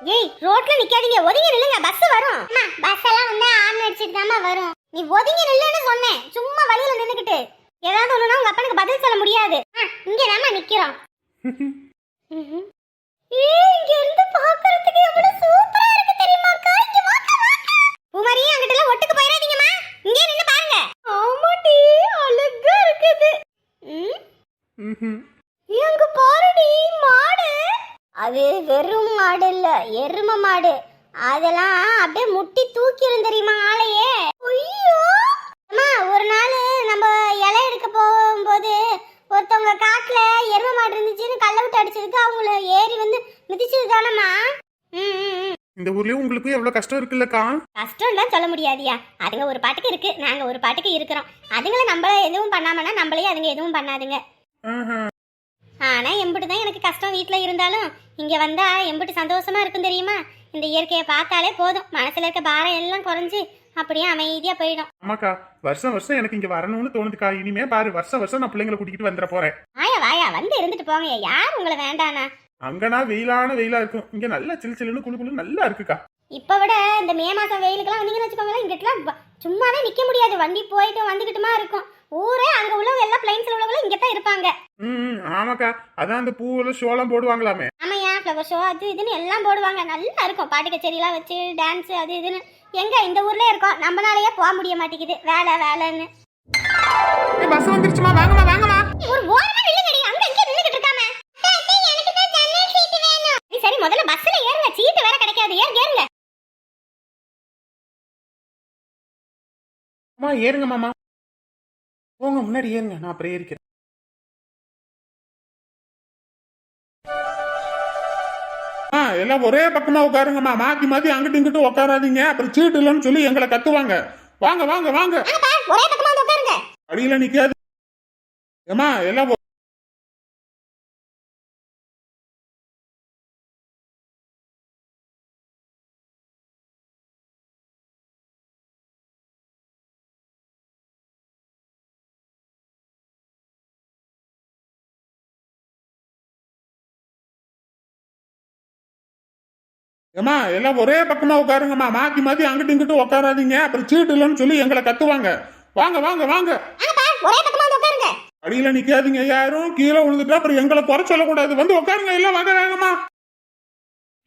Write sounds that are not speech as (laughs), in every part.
ஏய் ரோட்ல நிக்காதீங்க. ஒதுங்கி நில்லுங்க. பஸ் வரும். பஸ் எல்லாம் வந்து ஆன் அடிச்சிட்டு தாமா வரும். நீ ஒதுங்கி நில்லுன்னு சொன்னேன். சும்மா வழியில நின்னுக்கிட்டு. ஏதாவது ஒண்ணுனா உங்க அப்பனுக்கு பதில் சொல்ல முடியாது. இங்க நாம நிக்கிறோம். (laughs) ஏய் இங்க இருந்து பார்க்கிறதுக்கு எவ்வளவு சூப்பரா இருக்கு தெரியுமாக்கா இங்க வாங்க வாங்க. அங்கிட்ட எல்லாம் ஒட்டுக்கு போயிடாதீங்கம்மா. இங்கே நின்னு பாருங்க. ஆமாடி அழகா இருக்குது. ம்? எங்க பாருடி மாடு. அது வெறும் மாடு இல்ல எரும மாடு. அதெல்லாம் அப்படியே முட்டி தூக்கி தெரியுமா ஆளையே? அம்மா ஒரு நாள் நம்ம இலை எடுக்க போகும்போது ஒருத்தவங்க காட்டுல எரும மாடு இருந்துச்சுன்னு கல்ல விட்டு அடிச்சதுக்கு அவங்கள ஏறி வந்து மிதிச்சது தானம்மா. இந்த ஊர்லயும் உங்களுக்கு எவ்வளவு கஷ்டம் இருக்குல்லக்கா? கஷ்டம்லாம் சொல்ல முடியாதியா? அதுங்க ஒரு பாட்டுக்கு இருக்கு நாங்க ஒரு பாட்டுக்கு இருக்கிறோம். அதுங்கள நம்மள எதுவும் பண்ணாமனா நம்மளையும் அதுங்க எதுவும் பண்ணாதுங்க. ஆஹா. ஆனா எம்பிட்டு தான் எனக்கு கஷ்டம் வீட்ல இருந்தாலும் இங்க வந்தா எம்பிட்டு சந்தோஷமா இருக்கும் தெரியுமா? இந்த இயற்கையை பார்த்தாலே போதும். மனசுல இருக்க பாரம் எல்லாம் குறைஞ்சு அப்படியே அமைதியா போயிடும். ஆமாக்கா வருஷம் வருஷம் எனக்கு இங்க வரணும்னு தோணுதுக்கா. இனிமே பாரு வருஷம் வருஷம் நான் பிள்ளைங்களை கூட்டிகிட்டு வந்துட போறேன். வாயா வாயா வந்து இருந்துட்டு போங்க யார் உங்களை வேண்டானா? அங்கனா வெயிலான வெயிலா இருக்கும். இங்க நல்லா சிலு சிலுன்னு குளு குளு நல்லா இருக்குக்கா. இப்ப விட இந்த மே மாசம் வெயிலுக்கெல்லாம் வந்தீங்கன்னு வச்சுக்கோங்களேன் இங்கிட்டலாம் சும்மாவே நிக்க முடியாது. வண்டி போயிட்டு வந்துகிட்டுமா இருக்கும். ஊரே அங்க உள்ளவங்க எல்லாம் பிளைன்ஸ்ல உள்ளவங்களும் இங்க தான் இருப்பாங்க. ம் ஆமாக்கா. அதான் அந்த பூவுல சோளம் போடுவாங்களாமே. ஆமையா ஃப்ளவர் ஷோ அது இதுன்னு எல்லாம் போடுவாங்க. நல்லா இருக்கும். பாட்டு கச்சேரிலாம் வச்சு டான்ஸ் அது இதுன்னு. எங்க இந்த ஊர்ல இருக்கோம். நம்மளாலயே போக முடிய மாட்டேங்குது. வேலை வேலைன்னு. பஸ் வந்துருச்சுமா. வாங்கம்மா வாங்கம்மா. ஒரு ஓரமா நில்லுங்கடி. அங்க இங்க நின்னுகிட்டு இருக்காம. எனக்கு தான் ஜன்னல் சீட் வேணும். சரி முதல்ல பஸ்ல ஏறுங்க. சீட்டு வேற கிடைக்காது. ஏன் ஏறுங்க. அம்மா ஏறுங்க மாமா. போங்க முன்னாடி ஏறுங்க. நான் அப்புறம் ஏறிக்கிறேன். ஆ எல்லாம் ஒரே பக்கமா உட்காருங்கம்மா. மாத்தி மாத்தி அங்கிட்டு இங்கிட்டு உட்காராதீங்க. அப்புறம் சீட்டு இல்லைன்னு சொல்லி எங்களை கத்துவாங்க. வாங்க வாங்க வாங்க. ஒரே பக்கமா வந்து உட்காருங்க. அடியில நிக்காது. ஏமா எல்லாம் ஏமா எல்லாம் ஒரே பக்கமா உட்காருங்கம்மா. மாத்தி மாத்தி அங்கிட்டு இங்கிட்டு உட்காராதீங்க. அப்புறம் சீட்டு இல்லைன்னு சொல்லி எங்களை கத்துவாங்க. வாங்க வாங்க வாங்க. வாங்கப்பா ஒரே பக்கமா வந்து உட்காருங்க. அடியில நிக்காதீங்க யாரும். கீழே விழுந்துட்டா அப்புறம் எங்களை குறை சொல்லக்கூடாது. வந்து உட்காருங்க எல்லாம் வாங்க வேகமா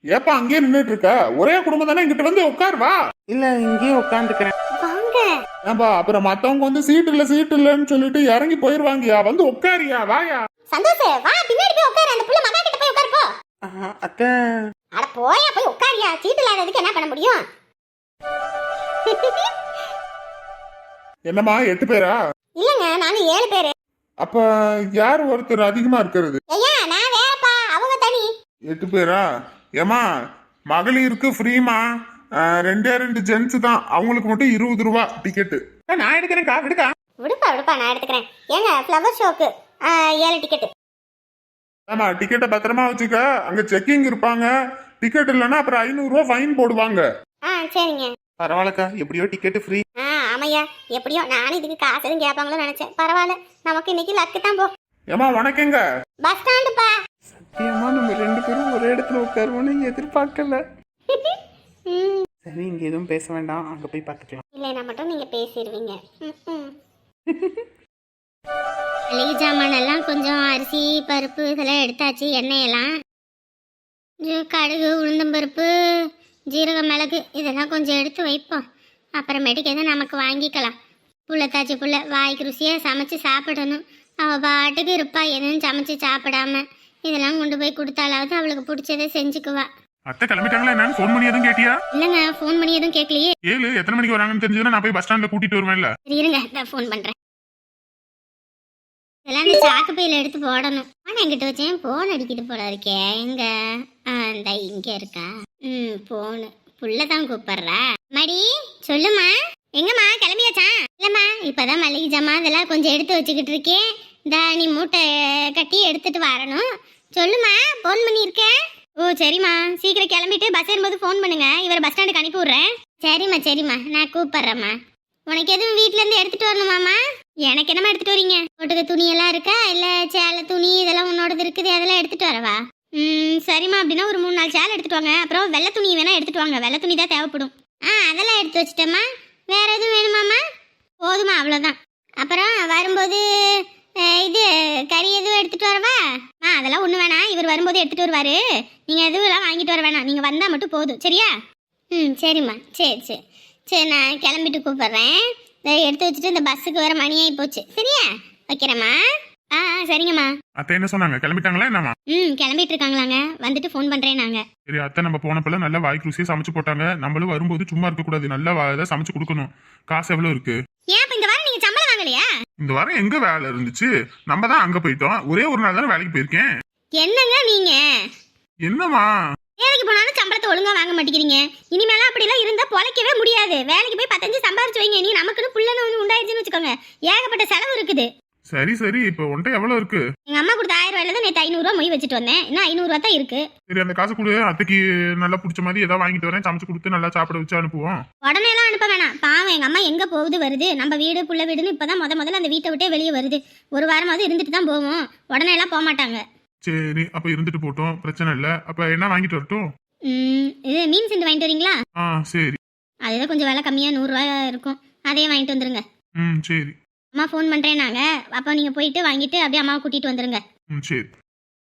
ஏப்பா அங்கேயே நின்னுட்டு இருக்க ஒரே குடும்பம் தானே? இங்கிட்ட வந்து உட்கார் வா. இல்ல இங்கேயே உட்காந்துக்கிறேன். வாங்க. ஏன்பா அப்புறம் மத்தவங்க வந்து சீட்டு இல்ல சீட்டு இல்லன்னு சொல்லிட்டு இறங்கி போயிருவாங்கயா? வந்து உட்காரியா வாயா. சந்தோஷ் வா பின்னாடி போய் உட்காரு. அந்த புள்ள மகா கிட்ட போய் உட்காரு போ. அத்தை அட போயா போய் உட்காரியா? சீட்டு இல்லாததுக்கு என்ன பண்ண முடியும்? என்னம்மா எட்டு பேரா? இல்லங்க நானும் ஏழு பேரு. அப்ப யார் ஒருத்தர் அதிகமா இருக்கிறது? ஐயா நான் வேறப்பா அவங்க தனி. எட்டு பேரா? ஏமா மகளிருக்கு ஃப்ரீமா ரெண்டே ரெண்டு ஜென்ஸ் தான். அவங்களுக்கு மட்டும் இருபது ரூபா டிக்கெட்டு நான் எடுக்கிறேன் கா விடுக்கா விடுப்பா விடுப்பா நான் எடுத்துக்கிறேன். ஏங்க ஃப்ளவர் ஷோக்கு ஏழு டிக்கெட் ஆமா டிக்கெட்டை பத்திரமா வச்சுக்க. அங்க செக்கிங் இருப்பாங்க. டிக்கெட் இல்லைன்னா அப்புறம் ஐநூறு ரூபா ஃபைன் போடுவாங்க. ஆ சரிங்க. பரவாயில்லக்கா. எப்படியோ டிக்கெட் ஃப்ரீ ஆ ஆமையா. எப்படியோ நானும் இதுக்கு காசு எதுவும் கேட்பாங்களோ நினைச்சேன். பரவாயில்ல. நமக்கு இன்னைக்கு லக்கு தான் போ. ஏமா வணக்கங்க. பஸ் ஸ்டாண்டுப்பா சத்தியமா நம்ம ரெண்டு பேரும் ஒரே இடத்துல உட்காருவோன்னு எதிர்பார்க்கல. (laughs) ம். சரி இங்க எதுவும் பேச வேண்டாம். அங்க போய் பார்த்துக்கலாம். இல்லைனா மட்டும் நீங்க பேசிடுவீங்க ம். (laughs) மளிகை சாமான் எல்லாம் கொஞ்சம் அரிசி பருப்பு இதெல்லாம் எடுத்தாச்சு எண்ணெயெல்லாம். கடுகு உளுந்தம்பருப்பு ஜீரக மிளகு இதெல்லாம் கொஞ்சம் எடுத்து வைப்போம். அப்புறமேட்டுக்கு எதுவும் நமக்கு வாங்கிக்கலாம். புள்ளத்தாச்சி புள்ள வாய்க்கு ருசியாக சமைச்சு சாப்பிடணும். அவள் பாட்டுக்கு இருப்பா எதுவும் சமைச்சு சாப்பிடாம. இதெல்லாம் கொண்டு போய் கொடுத்தாலாவது அவளுக்கு பிடிச்சதை செஞ்சுக்குவா. அத்தை கிளம்பிட்டாங்களா என்னன்னு ஃபோன் பண்ணி எதுவும் கேட்டியா? இல்லைங்க ஃபோன் பண்ணி எதுவும் கேட்கலையே. ஏழு எத்தனை மணிக்கு வராங்கன்னு தெரிஞ்சதுன்னா நான் போய் பஸ் ஸ்டாண்ட்ல கூட்டிட்டு வருவேன்ல. இருங்க நான் ஃபோன் பண்றேன். இதெல்லாம் இந்த சாக்கு பையில எடுத்து போடணும். ஆனா என்கிட்ட வச்சேன் போன் அடிக்குது போல இருக்கே? எங்க? ஆ இந்த இங்க இருக்கா? ம் போனு புள்ள தான் கூப்பிடுறா. மடி சொல்லுமா. எங்கம்மா கிளம்பியாச்சா? இல்லம்மா இப்பதான் மளிகை ஜாமான் அதெல்லாம் கொஞ்சம் எடுத்து வச்சுக்கிட்டு இருக்கேன் இந்த நீ மூட்டை கட்டி எடுத்துட்டு வரணும். சொல்லுமா ஃபோன் பண்ணியிருக்கேன் ஓ சரிம்மா. சீக்கிரம் கிளம்பிட்டு பஸ் ஏறும்போது ஃபோன் பண்ணுங்க. இவரை பஸ் ஸ்டாண்டுக்கு அனுப்பி விட்றேன். சரிம்மா சரிம்மா. நான் கூப்பிட்றேம்மா. உனக்கு எதுவும் வீட்ல இருந்து எடுத்துட்டு வரணுமாமா எனக்கு என்னமா எடுத்துட்டு வரீங்க? போட்டுக்க துணி எல்லாம் இருக்கா? இல்ல சேலை துணி இதெல்லாம் உன்னோடது இருக்குது அதெல்லாம் எடுத்துட்டு வரவா? ம் சரிம்மா அப்படின்னா ஒரு மூணு நாலு சேலை எடுத்துட்டு வாங்க. அப்புறம் வெள்ளை துணி வேணா எடுத்துட்டு வாங்க. வெள்ளை துணி தான் தேவைப்படும். ஆ அதெல்லாம் எடுத்து வச்சிட்டேம்மா. வேற எதுவும் வேணுமாம்மா? போதுமா அவ்வளோதான் அப்புறம் வரும்போது இது கறி எதுவும் எடுத்துட்டு வரவா? ஆ அதெல்லாம் ஒன்று வேணாம் இவர் வரும்போது எடுத்துட்டு வருவாரு. நீங்கள் எதுவும் எல்லாம் வாங்கிட்டு வர வேணாம். நீங்கள் வந்தால் மட்டும் போதும். சரியா? ம் சரிம்மா. சரி சரி. சரி நான் கிளம்பிட்டு கூப்பிட்றேன். எடுத்து வச்சுட்டு இந்த பஸ்ஸுக்கு வர மணி ஆகி போச்சு. சரியா? வைக்கிறேம்மா. ஆ சரிங்கம்மா. அத்தை என்ன சொன்னாங்க? கிளம்பிட்டாங்களா என்னம்மா? ம் கிளம்பிட்டு இருக்காங்களாங்க. வந்துட்டு ஃபோன் பண்ணுறேன் நாங்கள் சரி அத்தை நம்ம போனப்பல நல்லா வாய்க்கு ருசியா சமைச்சு போட்டாங்க. நம்மளும் வரும்போது சும்மா இருக்க கூடாது. நல்லா வா- இதை சமைச்சு கொடுக்கணும். காசு எவ்வளவு இருக்கு? ஏன் இப்போ இந்த வாரம் நீங்கள் சம்பளம் வாங்கலையா? இந்த வாரம் எங்க வேலை இருந்துச்சு? நம்ம தான் அங்க போயிட்டோம். ஒரே ஒரு நாள் தானே வேலைக்கு போயிருக்கேன். என்னங்க நீங்கள் என்னம்மா? வேலைக்கு போனாலும் சம்பளத்தை ஒழுங்கா வாங்க மாட்டேங்கிறீங்க. இனிமேலாம் அப்படிலாம் இருந்தா பொழைக்கவே முடியாது. வேலைக்கு போய் பத்தஞ்சு சம்பாரிச்சு வைங்க. நீ நமக்குன்னு புள்ளன்னு ஒன்று உண்டாயிடுச்சுன்னு வச்சுக்கோங்க. ஏகப்பட்ட செலவு இருக்குது. சரி சரி. இப்ப உன்ட்ட எவ்வளவு இருக்கு? எங்க அம்மா கொடுத்த ஆயிரம் ரூபாயில தான் நேற்று ஐநூறுரூவா மொய் வச்சுட்டு வந்தேன். இன்னும் ஐநூறுரூவா தான் இருக்கு. சரி அந்த காசு கொடு. அத்தைக்கு நல்லா பிடிச்ச மாதிரி ஏதாவது வாங்கிட்டு வரேன். சமைச்சு கொடுத்து நல்லா சாப்பிட வச்சு அனுப்புவோம். உடனே எல்லாம் அனுப்ப வேணாம். பாவம் எங்க அம்மா எங்க போகுது வருது. நம்ம வீடு புள்ள வீடுன்னு இப்பதான் முத முதல்ல அந்த வீட்டை விட்டே வெளியே வருது. ஒரு வாரமாவது இருந்துட்டு தான் போவோம். உடனே எல்லாம் போக மாட்டாங்க. சரி அப்ப இருந்துட்டு போட்டோம். பிரச்சனை இல்ல. அப்ப என்ன வாங்கிட்டு வரட்டும்? இது மீன் சிந்து வாங்கிட்டு வரீங்களா? ஆ சரி. அதுதான் கொஞ்சம் விலை கம்மியாக நூறுரூவா இருக்கும். அதையும் வாங்கிட்டு வந்துருங்க. ம் சரி. அம்மா ஃபோன் பண்ணுறேன் நாங்கள் அப்போ நீங்கள் போயிட்டு வாங்கிட்டு அப்படியே அம்மாவை கூட்டிகிட்டு வந்துருங்க. ம் சரி.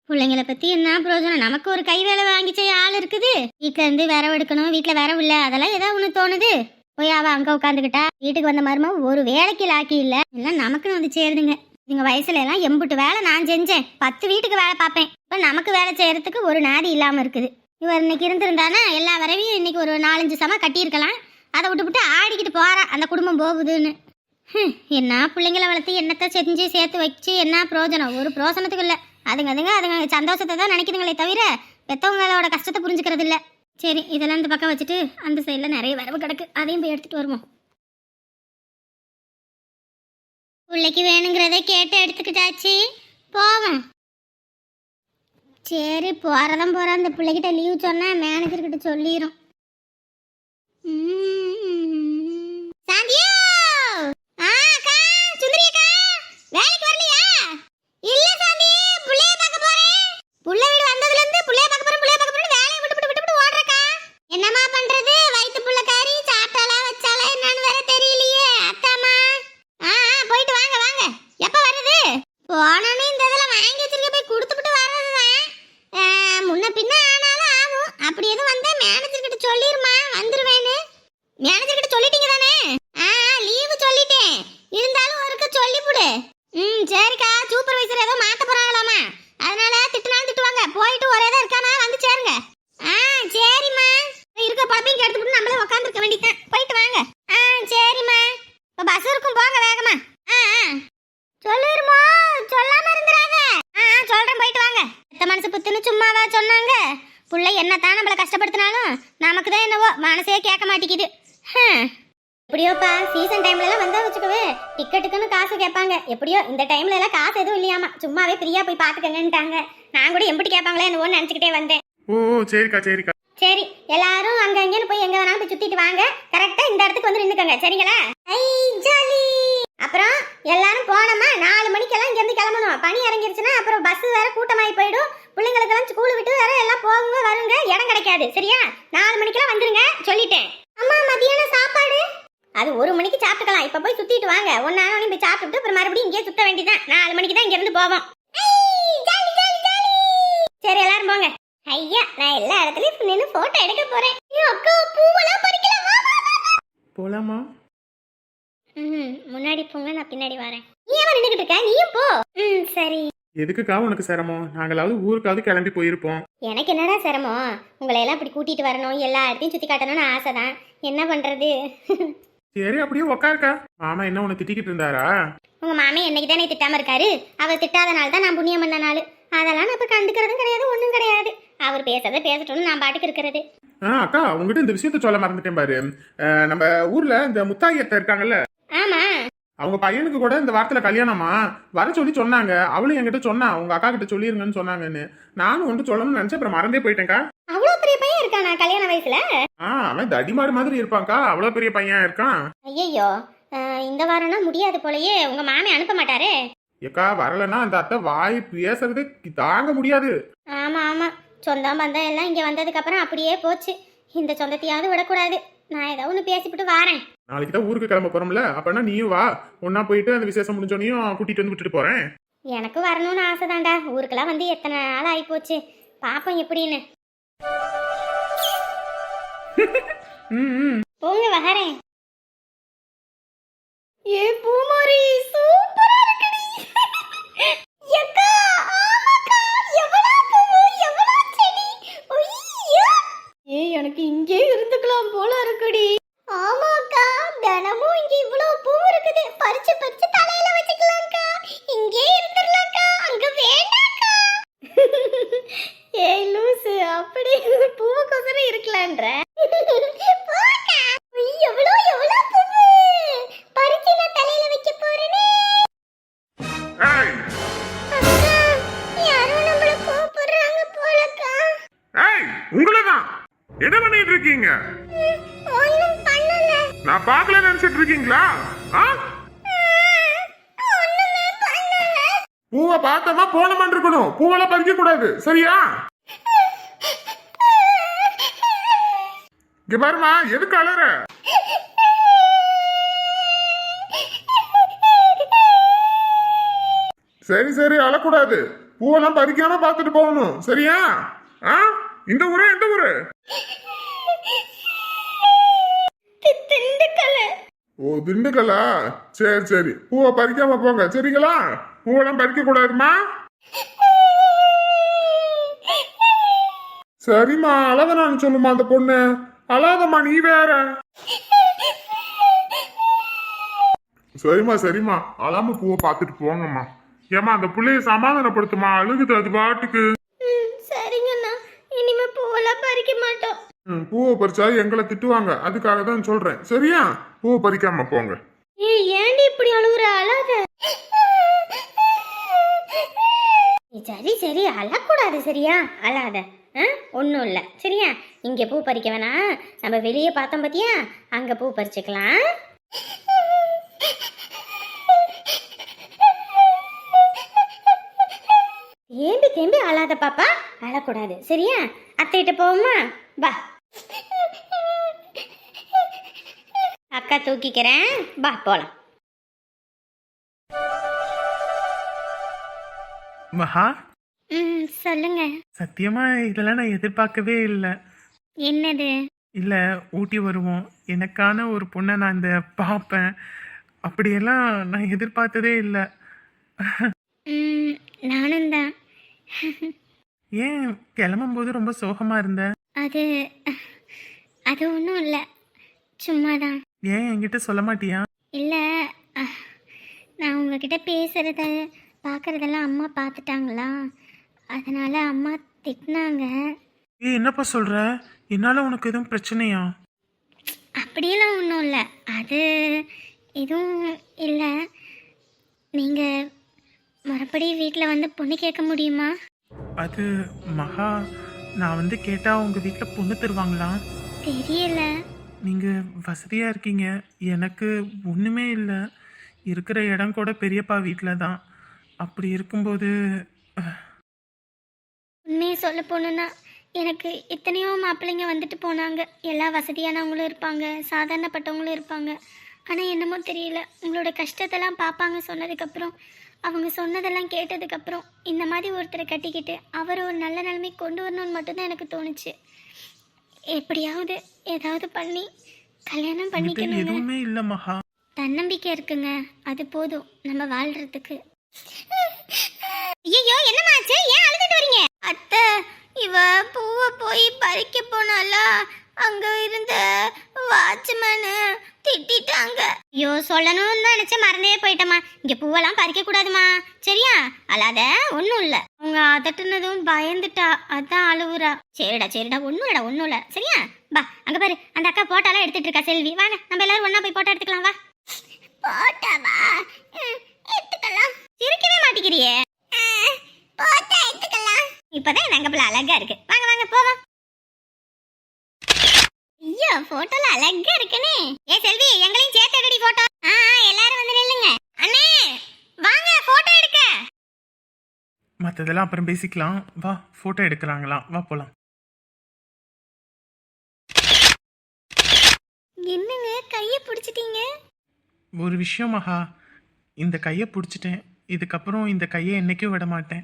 பிள்ளைங்கள பற்றி என்ன பிரயோஜனம்? நமக்கு ஒரு கை வேலை வாங்கி செய்ய ஆள் இருக்குது. வீட்டில் இருந்து விரவு எடுக்கணும் வீட்டில் விரவு இல்லை. அதெல்லாம் ஏதோ ஒன்று தோணுது. போய் அவள் அங்கே உட்காந்துக்கிட்டா வீட்டுக்கு வந்த மருமா ஒரு வேலைக்கு லாக்கி இல்லை. எல்லாம் நமக்குன்னு வந்து சேருதுங்க. எங்கள் வயசுல எல்லாம் எம்புட்டு வேலை நான் செஞ்சேன். பத்து வீட்டுக்கு வேலை பார்ப்பேன். இப்போ நமக்கு வேலை செய்யறதுக்கு ஒரு நாதி இல்லாமல் இருக்குது. இவர் இன்னைக்கு இருந்திருந்தானா? எல்லா வரவையும் இன்னைக்கு ஒரு நாலஞ்சு சம கட்டியிருக்கலாம். அதை விட்டு விட்டு ஆடிக்கிட்டு போகிறா அந்த குடும்பம் போகுதுன்னு. என்ன பிள்ளைங்கள வளர்த்து என்னத்தை செஞ்சு சேர்த்து வச்சு என்ன பிரோஜனம்? ஒரு பிரயோஜனத்துக்கு இல்லை. அதுங்க அதுங்க அதுங்க சந்தோஷத்தை தான் நினைக்குதுங்களே தவிர பெத்தவங்களோட கஷ்டத்தை புரிஞ்சுக்கிறது இல்லை. சரி இதெல்லாம் இந்த பக்கம் வச்சுட்டு அந்த சைடில் நிறைய வரவு கிடக்கு. அதையும் போய் எடுத்துகிட்டு வருவோம். பிள்ளைக்கு வேணுங்கிறத கேட்டு எடுத்துக்கிட்டாச்சு. போவோம். சரி போறதான் போற அந்த பிள்ளைகிட்ட லீவ் சொன்னா மேனேஜர் கிட்ட சொல்லிடும் வீடு வந்ததுல இருந்து விட்டு என்னம்மா பண்றது? வயித்து வச்சாலா என்னன்னு தெரியலையே போயிட்டு வாங்க வாங்க. எப்ப போனோன்னு இந்த இதெல்லாம் வாங்கி வச்சிருக்க போய் கொடு அப்படி எதுவும் வந்தா மேனேஜர் கிட்ட சொல்லிருமா வந்துருவேன்னு. மேனேஜர் கிட்ட சொல்லிட்டீங்க தானே? ஆ லீவு சொல்லிட்டேன். இருந்தாலும் ஒருக்க சொல்லிப்புடு. ம் சரிக்கா. சூப்பர்வைசர் ஏதோ மாத்த போறாங்களாமா? அதனால திட்டுனாலும் திட்டுவாங்க. போயிட்டு ஒரே தான் இருக்கானா? வந்து சேருங்க. ஆ சரிம்மா. இருக்க பழப்பையும் கெடுத்துட்டு நம்மளே உட்காந்துருக்க வேண்டியதான் போயிட்டு வாங்க. ஆ சரிம்மா. இப்போ பஸ் இருக்கும். போங்க வேகமா. ஆ ஆ. சொல்லிருமோ? சொல்லாம இருந்துறாங்க ஆ ஆ, சொல்றேன். போயிட்டு வாங்க. எத்த மனசு புத்துன்னு சும்மாவா சொன்னாங்க? புள்ள என்னத்தான் நம்மள கஷ்டப்படுத்தினாலும் நமக்கு தான் என்னவோ மனசே கேட்க மாட்டேங்குது. எப்படியோப்பா சீசன் டைம்ல எல்லாம் வந்தா வச்சுக்கவே டிக்கெட்டுக்குன்னு காசு கேட்பாங்க. எப்படியோ இந்த டைம்ல எல்லாம் காசு எதுவும் இல்லையாமா சும்மாவே ஃப்ரீயா போய் பாத்துக்கங்கன்ட்டாங்க நான் கூட எம்பிட்டு கேட்பாங்களே என்னவோ நினைச்சுக்கிட்டே வந்தேன். ஓ சரிக்கா சரிக்கா. சரி எல்லாரும் அங்க அங்கன்னு போய் எங்க வேணாலும் போய் சுத்திட்டு வாங்க. கரெக்டா இந்த இடத்துக்கு வந்து நின்னுக்கங்க. சரிங்களா? ஐ ஜாலி. அப்புறம் எல்லாரும் போனோமா? நாலு மணிக்கெல்லாம் இங்க இருந்து கிளம்பணும். பனி இறங்கிருச்சுன்னா அப்புறம் பஸ் வேற கூட்டமாயி போயிடும். பிள்ளைங்களுக்கெல்லாம் ஸ்கூல் விட்டு வேற போகுங்க வருங்க. இடம் கிடைக்காது. சரியா? நாலு மணிக்கெல்லாம் வந்துருங்க. சொல்லிட்டேன். அம்மா மதியானம் சாப்பாடு? அது ஒரு மணிக்கு சாப்பிட்டுக்கலாம். இப்ப போய் சுத்திட்டு வாங்க. ஒன்னு ஆனாலும் போய் சாப்பிட்டுட்டு அப்புறம் மறுபடியும் இங்கேயே சுத்த வேண்டியதான் நாலு மணிக்கு தான் இங்க இருந்து போவோம். சரி எல்லாரும் போங்க. ஐயா நான் எல்லா இடத்துலயும் நின்னு போட்டோ எடுக்க போறேன். அக்கா பூவெல்லாம் பறிக்கலாம். போலாமா? ம், முன்னாடி போங்க நான் பின்னாடி வரேன். நீ ஏன் நின்னுகிட்டு இருக்க? நீயும் போ. ம் சரி. எதுக்குக்கா உனக்கு சிரமம்? நாங்களாவது ஊருக்காவது கிளம்பி போயிருப்போம். எனக்கு என்னடா சிரமம்? உங்களை எல்லாம் இப்படி கூட்டிட்டு வரணும் எல்லா இடத்தையும் சுத்தி காட்டணும்னு ஆசைதான். என்ன பண்றது? சரி அப்படியே உக்காருக்கா. மாமா என்ன உன்னை திட்டிக்கிட்டு இருந்தாரா? உங்க மாமே என்னைக்கு தானே திட்டாம இருக்காரு? அவர் திட்டாத நாள் தான் நான் புண்ணியம் பண்ண நாள். அதெல்லாம் நான் இப்ப கண்டுக்கிறதும் கிடையாது ஒண்ணும் கிடையாது. அவர் பேசுறத பேசட்டும்னு நான் பாட்டுக்கு இருக்கிறது. ஆ அக்கா உங்ககிட்ட இந்த விஷயத்த சொல்ல மறந்துட்டேன் பாரு. அஹ், நம்ம ஊர்ல இந்த முத்தாயத்தை இருக்காங்கல்ல? அவங்க பையனுக்கு கூட இந்த வாரத்துல கல்யாணமா? வர சொல்லி சொன்னாங்க. அவளும் என்கிட்ட சொன்னா. உங்க அக்கா கிட்ட சொல்லிருங்கன்னு சொன்னாங்கன்னு. நானும் ஒன்று சொல்லணும்னு நினைச்சேன். அப்புறம் மறந்தே போயிட்டேன்க்கா. அவ்வளவு பெரிய பையன் இருக்கானா கல்யாண வயசுல? ஆ அவன் தடிமாடு மாதிரி இருப்பான்க்கா. அவ்வளவு பெரிய பையன் இருக்கான். ஐயோ இந்த வாரம்னா முடியாது போலயே. உங்க மாமே அனுப்ப மாட்டாரே? ஏக்கா வரலன்னா அந்த அத்தை வாய் பேசுறது தாங்க முடியாது. ஆமா ஆமா. சொந்தம் பந்தம் எல்லாம் இங்க வந்ததுக்கு அப்புறம் அப்படியே போச்சு. இந்த சொந்தத்தையாவது விடக்கூடாது. நான் ஏதோ ஒன்று பேசிவிட்டு வாரேன். நாளைக்கு தான் ஊருக்கு கிளம்ப போறோம்ல. அப்பனா நீயும் வா. ஒன்னா போயிட்டு அந்த விசேஷம் முடிஞ்சோனையும் கூட்டிட்டு வந்து விட்டுட்டு போறேன். எனக்கு வரணும்னு ஆசைதான்டா. ஊருக்கெல்லாம் வந்து எத்தனை நாள் ஆயிப்போச்சு. பாப்போம் எப்படின்னு. போங்க வகரேன். ஏ பூமாரி சூப்பரா இருக்குடி. எக்கா ஆமாக்கா எவ்வளவு பூவு எவ்வளவு செடி. ஐயோ. ஏ எனக்கு இங்கே இருந்துக்கலாம் போல இருக்குடி. என்ன பண்ணிட்டு இருக்கீங்க? நான் பார்க்கல நினைச்சிட்டு இருக்கீங்களா? பூவை பார்த்தமா போனமான் இருக்கணும். பூவெல்லாம் பறிக்க கூடாது. சரியா? இங்க பாருமா எதுக்கு அலற? சரி சரி அழக்கூடாது. பூவெல்லாம் பறிக்காம பார்த்துட்டு போகணும். சரியா? ஆ? இந்த ஊரு எந்த ஊரு. ஓ திண்டுக்கலா சரி சரி. பூவை பறிக்காம போங்க. சரிங்களா? பூவெல்லாம் பறிக்க கூடாதுமா சரிம்மா அழகனான்னு சொல்லுமா அந்த பொண்ணு. அழாதம்மா நீ வேற. சரிம்மா சரிம்மா. அழாம பூவை பார்த்துட்டு போங்கம்மா. ஏம்மா அந்த புள்ளைய சமாதானப்படுத்துமா? அழுகுது அது பாட்டுக்கு ம், சரிங்கண்ணா இனிமே பூவெல்லாம் பறிக்க மாட்டோம் ம், பூவை பறிச்சா எங்களை திட்டுவாங்க. அதுக்காக தான் சொல்றேன். சரியா? பூவை பறிக்காம போங்க. ஏய் ஏன்டி இப்படி அழுகுற அழாத. சரி சரி. அழக்கூடாது சரியா? அழாத. ஆ? ஒன்றும் இல்லை. சரியா? இங்கே பூ பறிக்க வேணாம். நம்ம வெளியே பார்த்தோம் பார்த்தியா அங்கே பூ பறிச்சுக்கலாம். ஏம்பி தேம்பி அழாத பாப்பா. அழக்கூடாது. சரியா? அத்தைகிட்ட போவோமா? வா. அக்கா தூக்கிக்கிறேன். வா போலாம். மகா? ம் சொல்லுங்க. சத்தியமா இதெல்லாம் நான் எதிர்பார்க்கவே இல்லை. என்னது? இல்லை ஊட்டி வருவோம். எனக்கான ஒரு பொண்ணை நான் இந்த பார்ப்பேன். அப்படியெல்லாம் நான் எதிர்பார்த்ததே இல்லை. நானும் தான். ஏன் கிளம்பும்போது ரொம்ப சோகமா இருந்த? அது அது ஒன்றும் இல்லை. சும்மா தான் ஏன் என்கிட்ட சொல்ல மாட்டியா? இல்லை நான் உங்ககிட்ட பேசுகிறத பார்க்குறதெல்லாம் அம்மா பார்த்துட்டாங்களா அதனால் அம்மா திட்டினாங்க ஏய் என்னப்பா சொல்ற? என்னால உனக்கு எதுவும் பிரச்சனையா? அப்படியெல்லாம் ஒன்றும் இல்லை. அது எதுவும் இல்லை. நீங்கள் மறுபடி வீட்டில் வந்து பொண்ணு கேட்க முடியுமா? அது மகா நான் வந்து கேட்டா உங்க வீட்டில் பொண்ணு தருவாங்களா? தெரியல. நீங்கள் வசதியாக இருக்கீங்க. எனக்கு ஒன்றுமே இல்லை. இருக்கிற இடம் கூட பெரியப்பா வீட்டில் தான். அப்படி இருக்கும்போது உண்மையை சொல்ல போகணுன்னா எனக்கு எத்தனையோ மாப்பிள்ளைங்க வந்துட்டு போனாங்க. எல்லா வசதியானவங்களும் இருப்பாங்க. சாதாரணப்பட்டவங்களும் இருப்பாங்க. ஆனால் என்னமோ தெரியல. உங்களோட கஷ்டத்தெல்லாம் பார்ப்பாங்க சொன்னதுக்கப்புறம் அவங்க சொன்னதெல்லாம் கேட்டதுக்கப்புறம் இந்த மாதிரி ஒருத்தரை கட்டிக்கிட்டு அவரை ஒரு நல்ல நிலைமை கொண்டு வரணும்னு மட்டும்தான் எனக்கு தோணுச்சு. எப்படியாவது ஏதாவது பண்ணி கல்யாணம் என்கிட்ட பண்ணிக்கணும்னு எதுவுமே இல்லை மகா. தன்னம்பிக்கை இருக்குங்க. அது போதும். நம்ம வாழ்றதுக்கு. ஐயோ என்னமாச்சு ஏன் அழுதுட்டு வரீங்க? அத்தை இவ பூவை போய் பறிக்க போனாலா அங்க இருந்த வாட்ச்மேனு திட்டாங்க ஐயோ சொல்லணும்னு தான் நினைச்சேன் மறந்தே போயிட்டமா இங்க பூவெல்லாம் பறிக்க கூடாதுமா. சரியா? அல்லாத ஒண்ணும் இல்ல. அவங்க அதட்டுனதும் பயந்துட்டா. அதான் அழுவுறா. சரிடா சரிடா ஒண்ணும் இல்லடா ஒண்ணும் இல்ல. சரியா? பா அங்க பாரு. அந்த அக்கா போட்டாலாம் எடுத்துட்டு இருக்கா செல்வி. வாங்க நம்ம எல்லாரும் ஒன்றா போய் போட்டோ எடுத்துக்கலாம் வா. போட்டாவா? எடுத்துக்கலாம். சிரிக்கவே மாட்டேங்கிறியே. போட்டா எடுத்துக்கலாம். இப்பதான் எங்க பிள்ளை அழகா இருக்கு. வாங்க வாங்க போவோம். ஐயோ போட்டோல அழகா இருக்குனே. ஏ செல்வி எங்களையும் சேர்த்து எடுடி போட்டோ ஆ எல்லாரும் வந்து நில்லுங்க. அண்ணே வாங்க போட்டோ எடுக்க. மற்றதெல்லாம் அப்புறம் பேசிக்கலாம். வா ஃபோட்டோ எடுக்கிறாங்களாம் வா போகலாம் என்னங்க கையை பிடிச்சிட்டீங்க? ஒரு விஷயம் மகா. இந்த கையை பிடிச்சிட்டேன். இதுக்கப்புறம் இந்த கையை என்னைக்கும் விட மாட்டேன்.